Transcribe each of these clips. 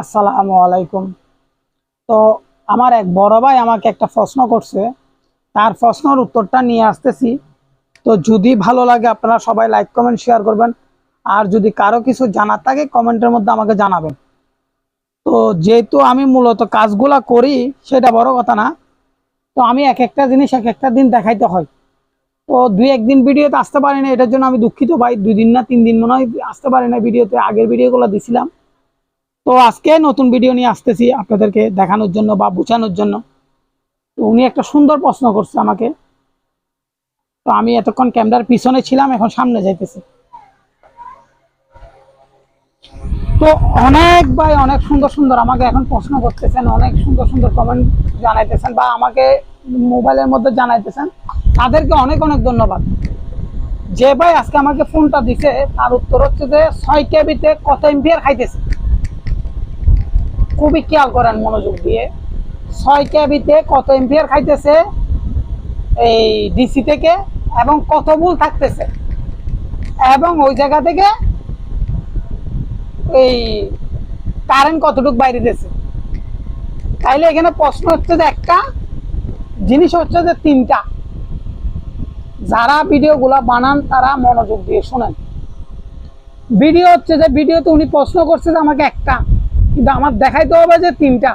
আসসালামু আলাইকুম। তো আমার এক বড় ভাই আমাকে একটা প্রশ্ন করছে। তার প্রশ্নের উত্তরটা নিয়ে আসতেছি। তো যদি ভালো লাগে আপনারা সবাই লাইক কমেন্ট শেয়ার করবেন। আর যদি কারও কিছু জানার থাকে কমেন্টের মধ্যে আমাকে জানাবেন। তো যেহেতু আমি মূলত কাজগুলা করি, সেটা বড় কথা না। তো আমি এক একটা জিনিস এক একটা দিন দেখাইতে হয়। তো দুই একদিন ভিডিওতে আসতে পারি না, এটার জন্য আমি দুঃখিত ভাই। দুই দিন না, তিন দিন মনে হয় আসতে পারি না ভিডিওতে। আগের ভিডিওগুলো দিছিলাম। তো আজকে নতুন ভিডিও নিয়ে আসতেছি আপনাদেরকে দেখানোর জন্য বা বোঝানোর জন্য। তো উনি একটা সুন্দর প্রশ্ন করছে আমাকে। তো আমি এতক্ষণ ক্যামেরার পিছনে ছিলাম, এখন সামনে যাইতেছি। তো অনেক ভাই অনেক সুন্দর সুন্দর আমাকে এখন প্রশ্ন করতেছেন, অনেক সুন্দর সুন্দর কমেন্ট জানাইতেছেন বা আমাকে মোবাইলের মধ্যে জানাইতেছেন। তাদেরকে অনেক অনেক ধন্যবাদ। যে ভাই আজকে আমাকে ফোনটা দিছে, তার উত্তর হচ্ছে যে, ছয় কেবিতে কত এমপিয়ার খাইতেছে? খুবই খেয়াল করেন মনোযোগ দিয়ে। ছয় কেবিতে কত এম্পিয়ার খাইতেছে এই ডিসি থেকে এবং কত ভুল থাকতেছে। এবং ওই জায়গা থেকে এই কারেন্ট কতটুকু বাইরে দিয়েছে। তাইলে এখানে প্রশ্ন হচ্ছে যে একটা, জিনিস হচ্ছে যে তিনটা। যারা ভিডিওগুলা বানান, তারা মনোযোগ দিয়ে শোনেন। ভিডিও হচ্ছে যে, ভিডিওতে উনি প্রশ্ন করছে যে আমাকে একটা। কিন্তু আমার দেখাইতে হবে যে তিনটা।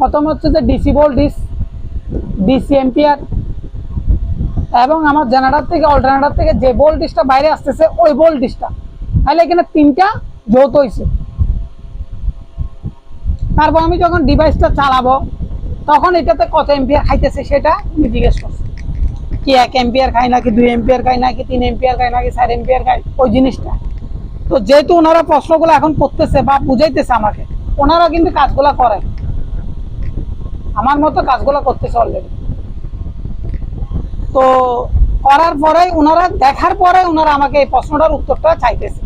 প্রথম হচ্ছে যে ডিসি ভোল্টেজ ডিসি এম্পিয়ার এবং আমার জেনারেটর থেকে অল্টারনেটর থেকে যে বল ভোল্টেজটা বাইরে আসতেছে, ওই বল ভোল্টেজটা তাহলে এখানে তিনটা যৌথ হয়েছে তারপর আমি যখন ডিভাইসটা চালাবো, তখন এটাতে কত এম্পিয়ার খাইতেছে সেটা আমি জিজ্ঞেস করছি। কি এক এম্পিয়ার খাই নাকি দুই এম্পিয়ার খাই নাকি তিন এম্পিয়ার খাই নাকি চার এম্পিয়ার খাই? ওই জিনিসটা। তো যেহেতু ওনারা প্রশ্নগুলো এখন করতেছে বা বুঝাইতেছে আমাকে, ওনারা কিন্তু কাজগুলো করে। আমার মতো কাজগুলো করতেছে অলরেডি তো করার পরে ওনারা, দেখার পরে ওনারা আমাকে এই প্রশ্নটার উত্তরটা চাইতেছে।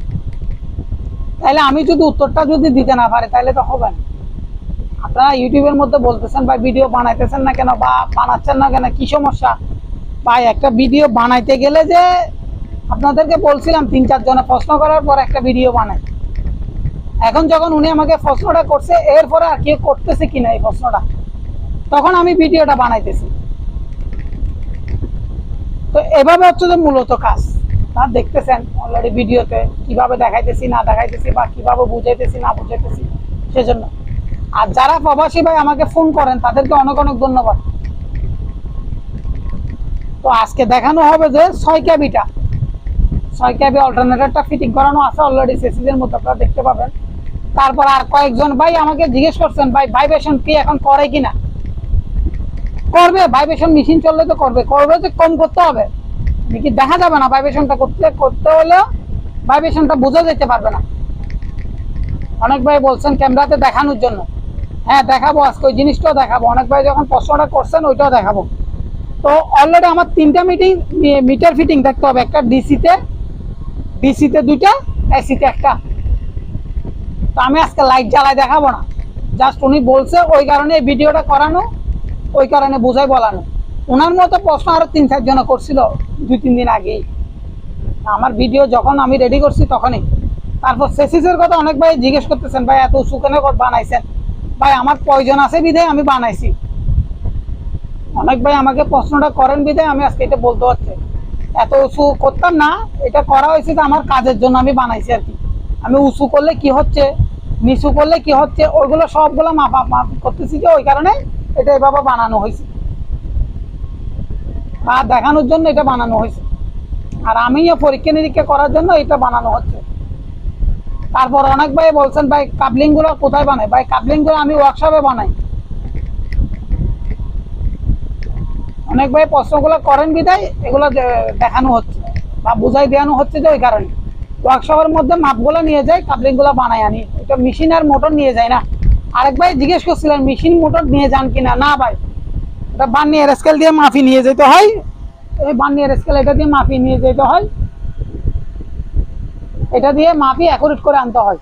তাহলে আমি যদি উত্তরটা যদি দিতে না পারি তাহলে তো হবে না। আপনারা ইউটিউবের মধ্যে বলতেছেন বা ভিডিও বানাইতেছেন না কেন বা বানাচ্ছেন না কেন? কি সমস্যা? বা একটা ভিডিও বানাইতে গেলে যে আপনাদেরকে বলছিলাম, তিন চারজনে প্রশ্ন করার পর একটা ভিডিও বানাই। এখন যখন উনি আমাকে প্রশ্নটা করছে, এরপরে আর কেউ করতেছে কিনা এই প্রশ্নটা? তখন আমি ভিডিওটা বানাইতেছি। তো এভাবে হচ্ছে যে মূলত কাজ। তার দেখতেছেন অলরেডি ভিডিওতে কীভাবে দেখাইতেছি, না দেখাইতেছি, বা কীভাবে বুঝাইতেছি, না বুঝাইতেছি, সেজন্য। আর যারা প্রবাসী ভাই আমাকে ফোন করেন, তাদেরকে অনেক অনেক ধন্যবাদ। তো আজকে দেখানো হবে যে ছয় ক্যাবিটা। ছয় ক্যাবি অল্টারনেটরটা ফিটিং করানো আছে অলরেডি সেসিজের মতো আপনারা দেখতে পাবেন। তারপর আর কয়েকজন ভাই আমাকে জিজ্ঞেস করছেন, ভাই ভাইব্রেশন কি এখন করে কিনা? করবে ভাইব্রেশন মেশিন চললে তো করবে করবে যে কম করতে হবে। কি দেখা যাবে না ভাইব্রেশনটা করতে করতে হলেও ভাইব্রেশনটা বোঝা যেতে পারবে না। অনেক ভাই বলছেন, ক্যামেরাতে দেখানোর জন্য। হ্যাঁ দেখাবো, আজকে ওই জিনিসটাও দেখাবো। অনেক ভাই যখন প্রশ্নটা করছেন, ওইটাও দেখাবো। তো অলরেডি আমার তিনটা মিটিং মিটার ফিটিং দেখতে হবে, একটা ডিসিতে ডিসিতে দুইটা, এসিতে একটা। তো আমি আজকে লাইট জ্বালাই দেখাবো না। জাস্ট উনি বলছে ওই কারণে এই ভিডিওটা করানো, ওই কারণে বোঝাই বলানো। ওনার মতো প্রশ্ন আরও তিন চারজনে করছিল দুই, তিন দিন আগেই। আমার ভিডিও যখন আমি রেডি করছি তখনই। তারপর সেসিসের কথা অনেক ভাই জিজ্ঞেস করতেছেন, ভাই, এত উঁচু কেন বানাইছেন? ভাই, আমার প্রয়োজন আছে বিধায় আমি বানাইছি। অনেক ভাই আমাকে প্রশ্নটা করেন বিধায় আমি আজকে এটা বলতে পারছি। এত উঁচু করতাম না, এটা করা হয়েছে যে আমার কাজের জন্য আমি বানাইছি আর কি। আমি উঁচু করলে কি হচ্ছে, নিচু করলে কি হচ্ছে, ওইগুলো সবগুলো মাপা মাপ করতেছি যে ওই কারণে এটা এভাবে বানানো হয়েছে। বা দেখানোর জন্য এটা বানানো হয়েছে। আর আমিও পরীক্ষা নিরীক্ষা করার জন্য এটা বানানো হচ্ছে। তারপর অনেক ভাই বলছেন, ভাই কাবলিংগুলো কোথায় বানাই ভাই, কাবলিংগুলো আমি ওয়ার্কশপে বানাই। অনেক ভাই প্রশ্নগুলো করেন বিদায় এগুলো দেখানো হচ্ছে বা বুঝাই দেওয়ানো হচ্ছে যে ওই কারণে। ওয়ার্কশপের মধ্যে মাপগুলো নিয়ে যাই কাবলিংগুলো বানাই আনি। এটা মেশিন আর মোটর নিয়ে যায় না। আরেক ভাই জিজ্ঞেস করছিলেন মেশিন মোটর নিয়ে যান কিনা? না ভাই। এটা বার্নিয়ার স্কেল দিয়ে মাফি নিয়ে যেতে হয়। এই বার্নিয়ার স্কেল এটা দিয়ে মাফি নিয়ে যেতে হয়। এটা দিয়ে মাপি অ্যাকুরেট করে আনতে হয়।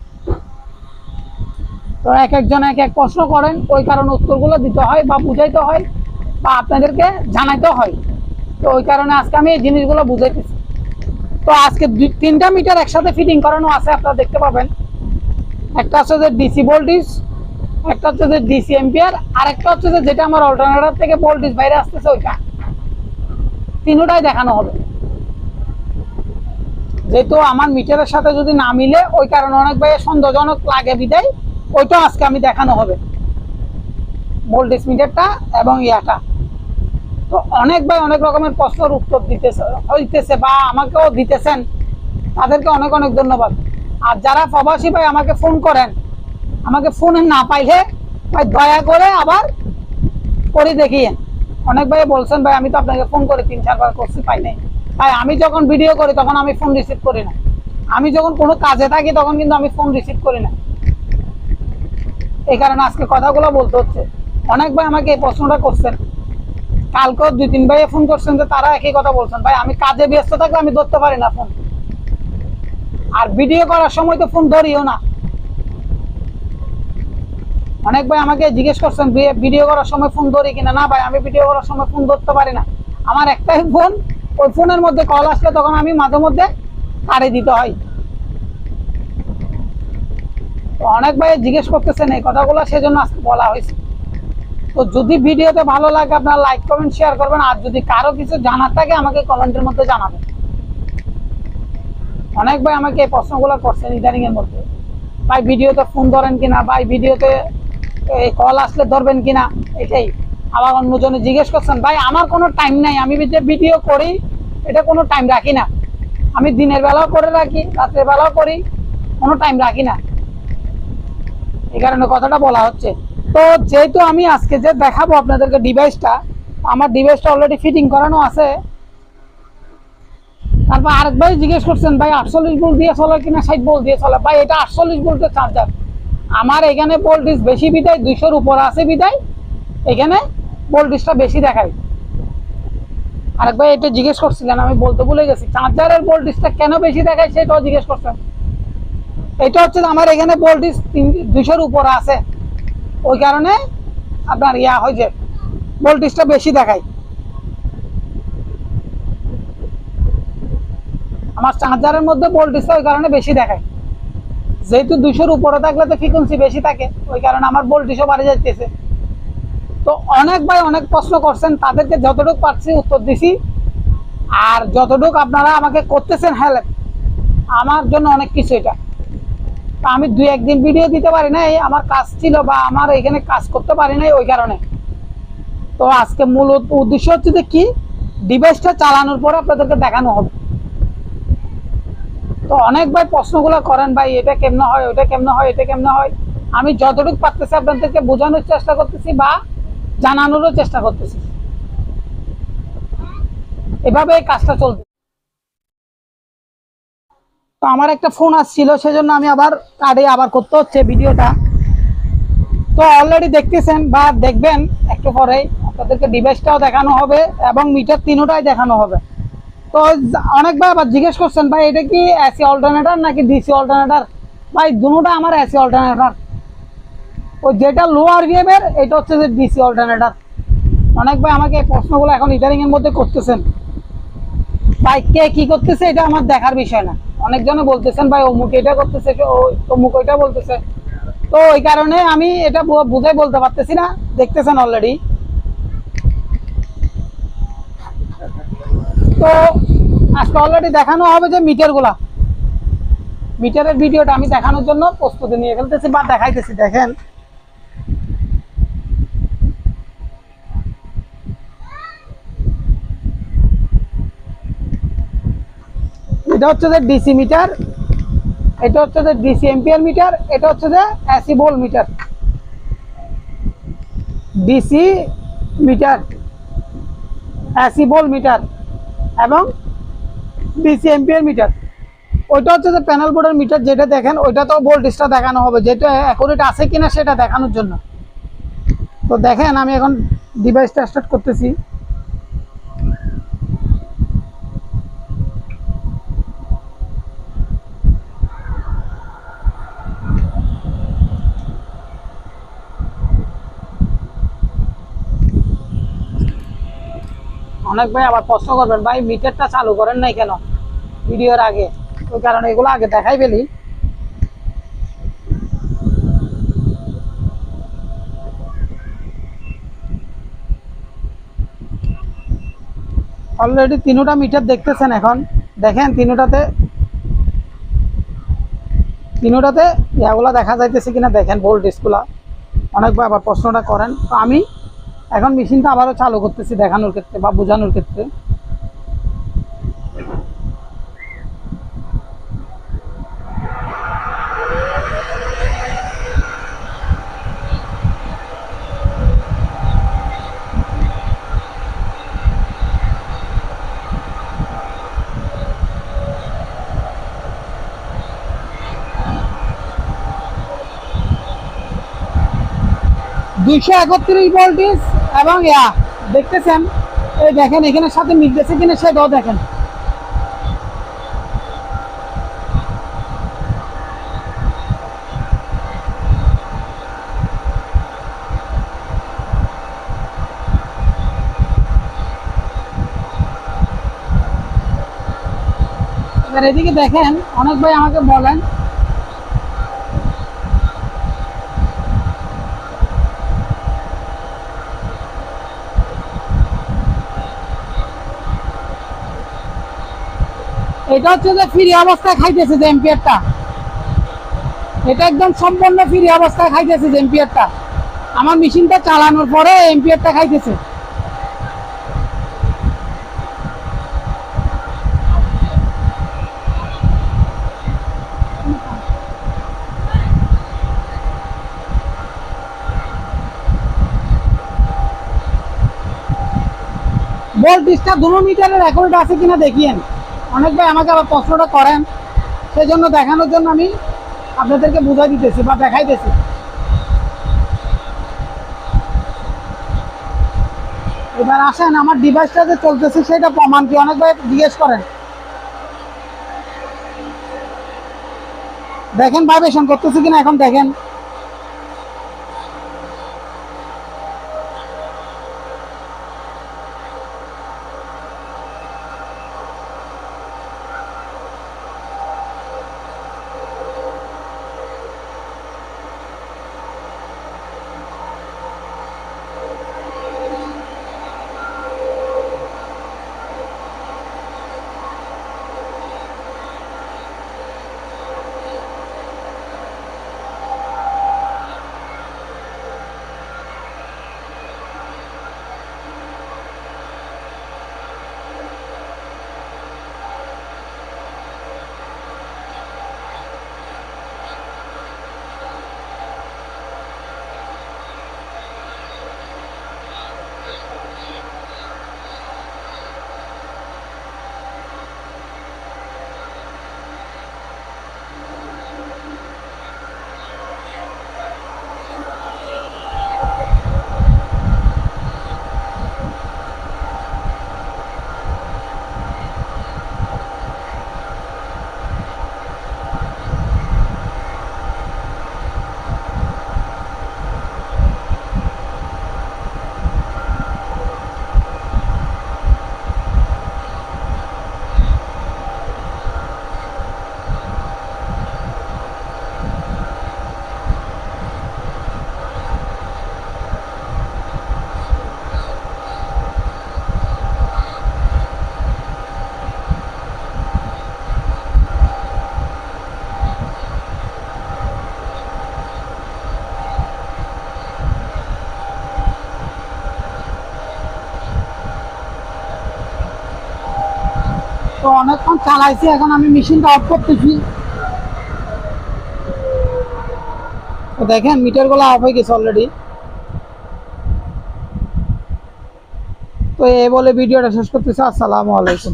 তো এক একজন এক এক প্রশ্ন করেন, ওই কারণে উত্তরগুলো দিতে হয় বা বুঝাইতে হয়। বা আপনাদেরকে জানাইতে হয়। তো ওই কারণে আজকে আমি এই জিনিসগুলো বুঝাইতেছি। তো আজকে দুই, তিনটা মিটার একসাথে ফিটিং করানো আছে, আপনারা দেখতে পাবেন। একটা হচ্ছে যে ডিসি ভোল্টেজ একটা হচ্ছে যে ডিসি এম্পিয়ার আর একটা হচ্ছে যে যেটা আমার অল্টারনেটর থেকে ভোল্টেজ বাইরে আসতেছে ওইটা। তিনটাই দেখানো হবে। যেহেতু আমার মিটারের সাথে যদি না মিলে, ওই কারণে অনেক ভাই সন্দেহজনক লাগে বিদায় ওইটা আজকে আমি দেখানো হবে। ভোল্টেজ মিটারটা এবং ইয়াটা। অনেক ভাই অনেক রকমের প্রশ্নের উত্তর দিতেছে, হইতেছে বা আমাকেও দিতেছেন। তাদেরকে অনেক অনেক ধন্যবাদ। আর যারা প্রবাসী ভাই আমাকে ফোন করেন, আমাকে ফোন না পাইলে ভাই দয়া করে আবার করে দেখিয়ে অনেক ভাই বলছেন, ভাই, আমি তো আপনাকে ফোন করে তিন চারবার করছি, পাই নাই। ভাই, আমি যখন ভিডিও করি তখন আমি ফোন রিসিভ করি না। আমি যখন কোনো কাজে থাকি তখন কিন্তু আমি ফোন রিসিভ করি না। এই কারণে আজকে কথাগুলো বলতে হচ্ছে। অনেক ভাই আমাকে এই প্রশ্নটা করছেন। কালকেও দুই তিন ভাইয়ে ফোন করছেন যে তারা একই কথা বলছেন। ভাই, আমি কাজে ব্যস্ত থাকলে আমি ধরতে পারি না ফোন। আর ভিডিও করার সময় তো ফোন ধরিও না। অনেক ভাই আমাকে জিজ্ঞেস করছেন ভিডিও করার সময় ফোন ধরি কিনা? না ভাই, আমি ভিডিও করার সময় ফোন ধরতে পারি না। আমার একটাই ফোন, ওই ফোনের মধ্যে কল আসলে তখন আমি মাঝে মধ্যে কাড়ে দিতে হয়। অনেক ভাই জিজ্ঞেস করতেছেন এই কথাগুলো, সেজন্য আজকে বলা হয়েছে। তো যদি ভিডিওতে ভালো লাগে, আপনারা লাইক কমেন্ট শেয়ার করবেন। আর যদি কারও কিছু জানার থাকে, আমাকে কমেন্টের মধ্যে জানাবেন। অনেক ভাই আমাকে এই প্রশ্নগুলো করছেন ইদানিং এর মধ্যে। ভাই, ভিডিওতে ফোন ধরেন কিনা? ভাই, ভিডিওতে এই কল আসলে ধরবেন কিনা? এটাই। আবার অন্যজনে জিজ্ঞেস করছেন, ভাই, আমার কোনো টাইম নাই। আমি যে ভিডিও করি, এটা কোনো টাইম রাখি না। আমি দিনের বেলাও করে রাখি, রাত্রের বেলাও করি, কোনো টাইম রাখি না। এই কারণে কথাটা বলা হচ্ছে। তো যেহেতু আমি আজকে যে দেখাবো আপনাদেরকে ডিভাইসটা আমার ডিভাইসটা অলরেডি ফিটিং করানো আছে। তারপর আরেক ভাই জিজ্ঞেস করছেন, ভাই, আটচল্লিশ ভোল্ট দিয়ে চলে কিনা ষাট ভোল্ট দিয়ে চলে? ভাই, এটা আটচল্লিশ ভোল্টের চার্জার আমার এখানে ভোল্টেজ বেশি বিদায়, দুইশোর উপর আছে বিদায়। এখানে ভোল্টেজটা বেশি দেখায়। আরেক ভাই এটা জিজ্ঞেস করছিলেন, আমি বলতে ভুলে গেছি। চার্জারের ভোল্টেজটা কেন বেশি দেখায় সেটাও জিজ্ঞেস করছেন। এটা হচ্ছে আমার এখানে ভোল্টেজ দুইশোর উপর আছে। ওই কারণে আপনার ইয়া হয়েছে ভোল্টেজটা বেশি দেখায়। আমার চার্জারের মধ্যে ভোল্টেজটা ওই কারণে বেশি দেখায়। যেহেতু দুশোর উপরে থাকলে তো ফ্রিকোয়েন্সি বেশি থাকে, ওই কারণে আমার ভোল্টেজও বাড়ে যাইতেছে। তো অনেক ভাই অনেক প্রশ্ন করছেন, তাদেরকে যতটুকু পারছি উত্তর দিছি। আর যতটুকু আপনারা আমাকে করতেছেন হেল্প আমার জন্য অনেক কিছু এটা। আমি দুই একদিন ভিডিও দিতে পারি নাই, আমার কাজ ছিল বা আমার এখানে কাজ করতে পারি নাই ওই কারণে। তো আজকে মূল উদ্দেশ্য হচ্ছে যে কি? ডিভাইসটা চালানোর পরে আপনাদেরকে দেখানো হবে। তো অনেক ভাই প্রশ্নগুলো করেন, ভাই, এটা কেমনে হয়? ওটা কেমনে হয়? এটা কেমনে হয়? আমি যতটুকু পারতেছি আপনাদেরকে বোঝানোর চেষ্টা করতেছি বা জানানোরও চেষ্টা করতেছি। এভাবে এই কাজটা চলবে। তো আমার একটা ফোন আসছিল, সেজন্য আমি আবার কার্ডে আবার করতে হচ্ছে ভিডিওটা। তো অলরেডি দেখতেছেন বা দেখবেন একটু পরেই, আপনাদেরকে ডিভাইসটাও দেখানো হবে এবং মিটার তিনোটাই দেখানো হবে। তো অনেকবার আবার জিজ্ঞেস করছেন, ভাই, এটা কি এসি অল্টারনেটার নাকি ডিসি অল্টারনেটার ভাই, দুটোটা আমার এসি অল্টারনেটার ও যেটা লো আরবিএম এর, এটা হচ্ছে যে ডিসি অল্টারনেটার অনেক ভাই আমাকে এই প্রশ্নগুলো এখন এর মধ্যে করতেছেন। ভাই, কে কি করতেছে, এটা আমার দেখার বিষয় না। অনেকজনে বলতেছেন, ভাই, অমুক এটা করতেছে অমুক ওইটা বলতেছে। তো ওই কারণে আমি এটা বুঝে বুঝাই বলতে পারতেছি না, দেখতেছেন অলরেডি তো আজকে অলরেডি দেখানো হবে যে মিটারগুলা। মিটারের ভিডিওটা আমি দেখানোর জন্য প্রস্তুতি নিয়ে ফেলতেছি বা দেখাইতেছি, দেখেন। এটা হচ্ছে যে ডিসি মিটার, এটা হচ্ছে যে ডিসি এম্পিয়ার মিটার, এটা হচ্ছে যে AC volt meter. DC meter, AC volt meter এবং ডিসি এম্পিয়ার মিটার। ওইটা হচ্ছে যে প্যানেল বোর্ডের মিটার যেটা দেখেন ওইটা তো ভোল্টেজটা দেখানো হবে, যেটা অ্যাকুরেট আছে কিনা সেটা দেখানোর জন্য। তো দেখেন, আমি এখন ডিভাইসটা স্টার্ট করতেছি। অনেক ভাই আবার প্রশ্ন করবেন। ভাই, মিটারটা চালু করেন নাই কেন? ভিডিওর আগে। ওই কারণে এগুলো আগে দেখাই পেলি অলরেডি তিনোটা মিটার দেখতেছেন এখন। দেখেন, তিনোটাতে তিনোটাতে ইয়াগুলা দেখা যাইতেছে কিনা দেখেন ভোল্টেজগুলা অনেকবার আবার প্রশ্নটা করেন। তো আমি এখন মেশিনটা আবারও চালু করতেছি দেখানোর ক্ষেত্রে বা বোঝানোর ক্ষেত্রে। দুইশো একত্রিশ ভোল্টেজ এবং ইয়া, দেখতেছেন? এই দেখেন, এখানে সাথে মিলতেছে কিনা সেটাও দেখেন। এবার এদিকে দেখেন, অনেক ভাই আমাকে বলেন এটা হচ্ছে যে ফ্রি অবস্থায় খাইতেছে যে এম্পিয়ারটা এটা একদম সম্পূর্ণ ফ্রি অবস্থায় খাইতেছে যে এম্পিয়ারটা আমার মেশিনটা চালানোর পরে এম্পিয়ারটা খাইতেছে। ভোল্টেজটা দুটো মিটারের রেকর্ড আছে কিনা দেখিয়েন। অনেক ভাই আমাকে আবার প্রশ্নটা করেন সেই জন্য দেখানোর জন্য আমি আপনাদেরকে বুঝাই দিতেছি বা দেখাইতেছি এবার আসেন, আমার ডিভাইসটা যে চলতেছে সেটা প্রমাণ কি? অনেক ভাই জিজ্ঞেস করেন। দেখেন ভাইব্রেশন করতেছে কিনা এখন দেখেন। অনেকক্ষণ চালাইছি, এখন আমি মেশিনটা অফ করতেছি। দেখেন, মিটারগুলো অফ হয়ে গেছে অলরেডি তো এ বলে ভিডিওটা শেষ করতেছি, আসসালামু আলাইকুম।